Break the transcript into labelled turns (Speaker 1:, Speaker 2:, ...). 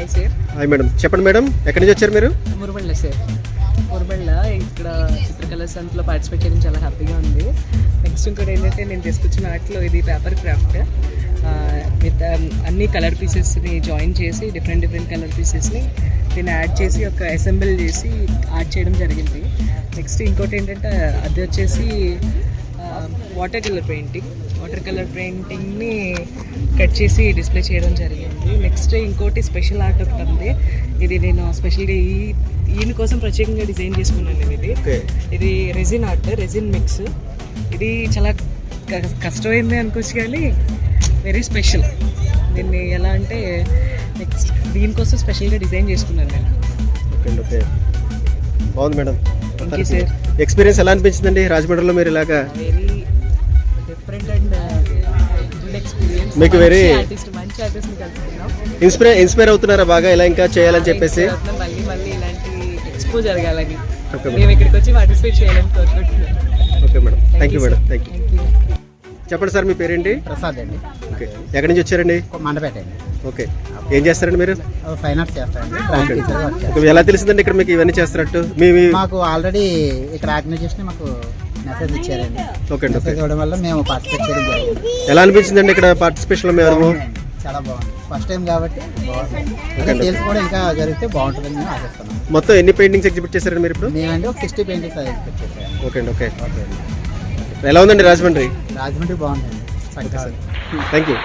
Speaker 1: Hi madam చెప్పండి madam ఎక్కడి నుంచి వచ్చారు మీరు?
Speaker 2: మురుబళ్ళ సార్ మురుబళ్ళ ఇక్కడ చిత్రకళ సంతలో పార్టిసిపేట్ చేయడం చాలా హ్యాపీగా ఉంది. నెక్స్ట్ ఇంకోటి ఏంటంటే నేను తీసుకొచ్చిన ఆర్ట్లో ఇది పేపర్ క్రాఫ్ట్ విత్ అన్ని కలర్ పీసెస్ని జాయిన్ చేసి డిఫరెంట్ డిఫరెంట్ కలర్ పీసెస్ని దీన్ని యాడ్ చేసి ఒక అసెంబుల్ చేసి ఆర్ట్ చేయడం జరిగింది. నెక్స్ట్ ఇంకోటి ఏంటంటే అది వచ్చేసి water colour painting water colour పెయింటింగ్ని cut చేసి డిస్ప్లే చేయడం జరిగింది. నెక్స్ట్ ఇంకోటి స్పెషల్ ఆర్ట్ ఒకటి ఉంది. ఇది నేను స్పెషల్గా ఈ ఈయన కోసం ప్రత్యేకంగా డిజైన్ చేసుకున్నాను నేను ఇది. ఇది రెజిన్ ఆర్ట్ రెజిన్ మిక్స్. ఇది చాలా కష్టమైంది అనుకోవచ్చు కానీ వెరీ స్పెషల్. దీన్ని ఎలా అంటే నెక్స్ట్ దీనికోసం స్పెషల్గా డిజైన్ చేసుకున్నాను నేను.
Speaker 1: Okay okay. బాగుంది మేడం. ఎక్స్పీరియన్స్ ఎలా అనిపించిందండి? రాజమండ్రిలో మీరు ఇలాగా
Speaker 2: వెరీ
Speaker 1: మీకు
Speaker 2: ఆర్టిస్ట్ మంచి కలుసుకున్నాం
Speaker 1: ఇన్స్పైర్ ఇన్స్పైర్ అవుతున్నారా బాగా? ఇలా ఇంకా చేయాలని చెప్పేసి?
Speaker 2: మళ్ళీ మళ్ళీ ఇలాంటి ఎక్స్పో జరగాలని. మేము ఇక్కడికి వచ్చి పార్టిసిపేట్ చేయాలని కోరుకుంటున్నాం
Speaker 1: okay madam. Thank you madam. Thank you చెప్పండి సార్ మీ పేరేంటి?
Speaker 3: ప్రసాద్ అండి.
Speaker 1: ఓకే. ఎక్కడి నుంచి వచ్చారండి?
Speaker 3: మండపేట అండి.
Speaker 1: ఓకే. ఏం చేస్తారండి మీరు?
Speaker 3: ఫైన్ ఆర్ట్స్ చేస్తాను.
Speaker 1: ఓకే, ఎలా తెలిసిందండి ఇక్కడ మీకు ఇవన్నీ చేస్తున్నట్టు? మీ మీ
Speaker 3: మాకు ఆల్రెడీ ఇక్కడ ఆర్గనైజేషన్ మాకు మెసేజ్ ఇచ్చారండి.
Speaker 1: ఓకే అండి ఓకే.
Speaker 3: మెసేజ్ ఇవ్వడం వల్ల మేము పార్టిసిపేట్ చేయడం జరిగింది.
Speaker 1: ఎలా అనిపించిందండి ఇక్కడ పార్టిసిపేషన్లో మీ అనుభవం
Speaker 3: బాగుందండి. చాలా బాగుంది. ఫస్ట్ టైం కాబట్టి బాగుంది. సేల్స్ కూడా ఇంకా జరిగితే బాగుంటుందని మేము ఆశిస్తున్నాం.
Speaker 1: మొత్తం ఎన్ని పెయింటింగ్స్ ఎగ్జిబిట్ చేశారండి మీరు ఇప్పుడు?
Speaker 3: మేమండి ఒక సిక్స్టీ పెయింటింగ్స్ ఎక్స్పెక్ట్ చేసాం
Speaker 1: ఓకే అండి ఓకే. ఎలా ఉందండి రాజమండ్రి?
Speaker 3: రాజమండ్రి బాగుందండి.
Speaker 1: Thank you